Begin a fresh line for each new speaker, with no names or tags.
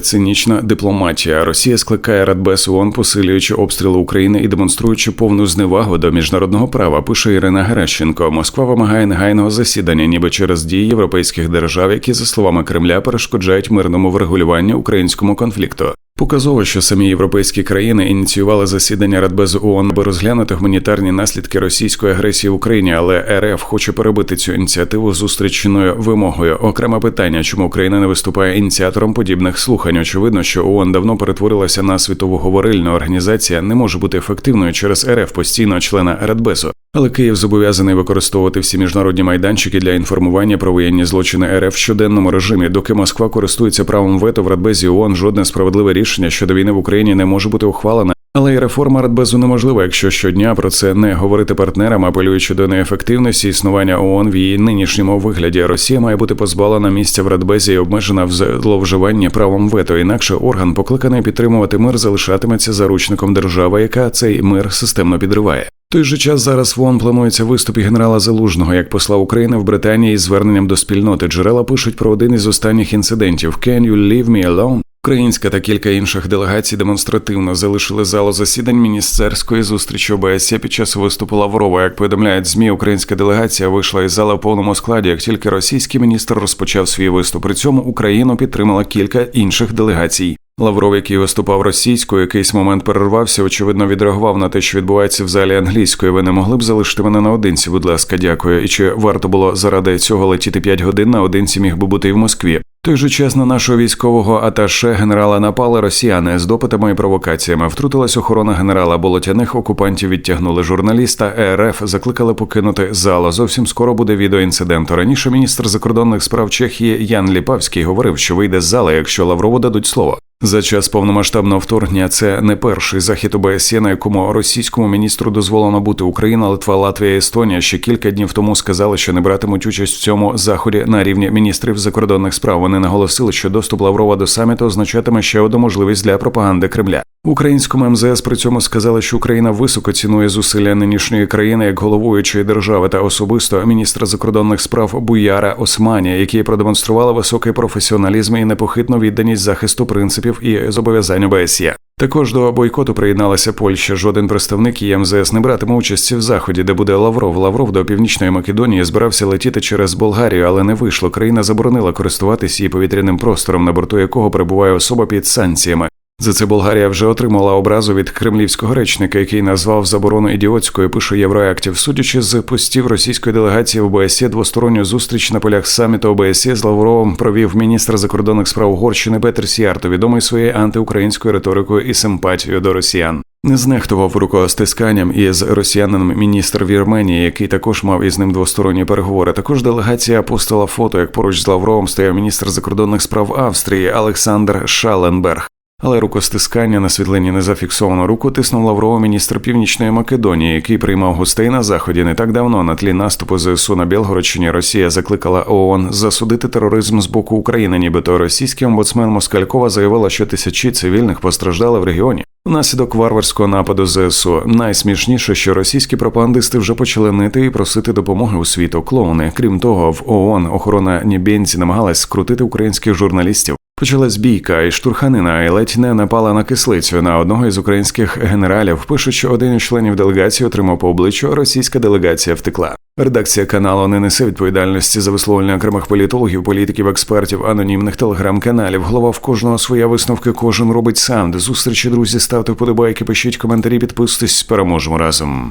цинічна дипломатія. Росія скликає Радбез ООН, посилюючи обстріли України і демонструючи повну зневагу до міжнародного права. Пише Ірина Геращенко. Москва вимагає негайного засідання, ніби через дії європейських держав, які за словами Кремля перешкоджають мирному врегулюванню українському конфлікту. Показово, що самі європейські країни ініціювали засідання Радбезу ООН, аби розглянути гуманітарні наслідки російської агресії в Україні, але РФ хоче перебити цю ініціативу зустрічною вимогою. Окреме питання, чому Україна не виступає ініціатором подібних слухань. Очевидно, що ООН давно перетворилася на світову говорильну організація, не може бути ефективною через РФ постійного члена Радбезу. Але Київ зобов'язаний використовувати всі міжнародні майданчики для інформування про воєнні злочини РФ в щоденному режимі. Доки Москва користується правом вето в Радбезі ООН, жодне справедливе рішення щодо війни в Україні не може бути ухвалене. Але й реформа Радбезу неможлива, якщо щодня про це не говорити партнерам, апелюючи до неефективності існування ООН в її нинішньому вигляді. Росія має бути позбавлена місця в Радбезі і обмежена в зловживанні правом вето. Інакше орган, покликаний підтримувати мир, залишатиметься заручником держави, яка цей мир системно підриває. Той же час зараз в ООН планується виступ генерала Залужного як посла України в Британії із зверненням до спільноти. Джерела пишуть про один із останніх інцидентів «Can you leave me alone?». Українська та кілька інших делегацій демонстративно залишили залу засідань міністерської зустрічі ОБСЄ під час виступу Лаврова. Як повідомляють змі, українська делегація вийшла із зали в повному складі. Як тільки російський міністр розпочав свій виступ, при цьому Україну підтримала кілька інших делегацій. Лавров, який виступав російською, якийсь момент перервався, очевидно, відреагував на те, що відбувається в залі англійської. Ви не могли б залишити мене наодинці, будь ласка, дякую. І чи варто було заради цього летіти 5 годин наодинці міг би бути і в Москві? Той же час на нашого військового аташе генерала напали росіяни з допитами і провокаціями. Втрутилась охорона генерала болотяних окупантів. Відтягнули журналіста. РФ закликали покинути залу. Зовсім скоро буде відео інциденту. Раніше міністр закордонних справ Чехії Ян Ліпавський говорив, що вийде з зали, якщо Лаврову дадуть слово. За час повномасштабного вторгнення це не перший захід ОБСЄ, на якому російському міністру дозволено бути Україна, Литва, Латвія, Естонія ще кілька днів тому сказали, що не братимуть участь в цьому заході на рівні міністрів закордонних справ. Вони наголосили, що доступ Лаврова до саміту означатиме ще одну можливість для пропаганди Кремля. Українському МЗС при цьому сказали, що Україна високо цінує зусилля нинішньої країни як головуючої держави та особисто міністра закордонних справ Буяра Османі, які продемонстрували високий професіоналізм і непохитну відданість захисту принципів і зобов'язань ОБСЄ. Також до бойкоту приєдналася Польща. Жоден представник її МЗС не братиме участі в заході, де буде Лавров. Лавров до північної Македонії збирався летіти через Болгарію, але не вийшло. Країна заборонила користуватись її повітряним простором, на борту якого перебуває особа під санкціями. За це Болгарія вже отримала образу від кремлівського речника, який назвав заборону ідіотською. Пише Євроактів. Судячи з постів російської делегації в ОБСЄ, двосторонню зустріч на полях саміту ОБСЄ з Лавровим провів міністр закордонних справ Угорщини Петр Сіарто, відомий своєю антиукраїнською риторикою і симпатією до росіян. Не знехтував рукостисканням із росіянином міністр Вірменії, який також мав із ним двосторонні переговори. Також делегація постила фото, як поруч з Лавровим стояв міністр закордонних справ Австрії Олександр Шаленберг. Але рукостискання на світлині не зафіксовано руку тиснув Лаврова міністр Північної Македонії, який приймав гостей на заході не так давно. На тлі наступу ЗСУ на Білгородщині Росія закликала ООН засудити тероризм з боку України. Нібито російський омбудсмен Москалькова заявила, що тисячі цивільних постраждали в регіоні. Внаслідок варварського нападу ЗСУ найсмішніше, що російські пропагандисти вже почали нити і просити допомоги у світу клоуни. Крім того, в ООН охорона Нібенці намагалась скрутити українських журналістів. Почалась бійка і штурханина, і ледь не напала на кислицю на одного із українських генералів. Пишуть, що один із членів делегації отримав по обличчю, російська делегація втекла. Редакція каналу не несе відповідальності за висловлення окремих політологів, політиків, експертів, анонімних телеграм-каналів. Голова в кожного своя висновки, кожен робить сам. До зустрічі, друзі, ставте вподобайки, пишіть коментарі, підписуйтесь, переможемо разом.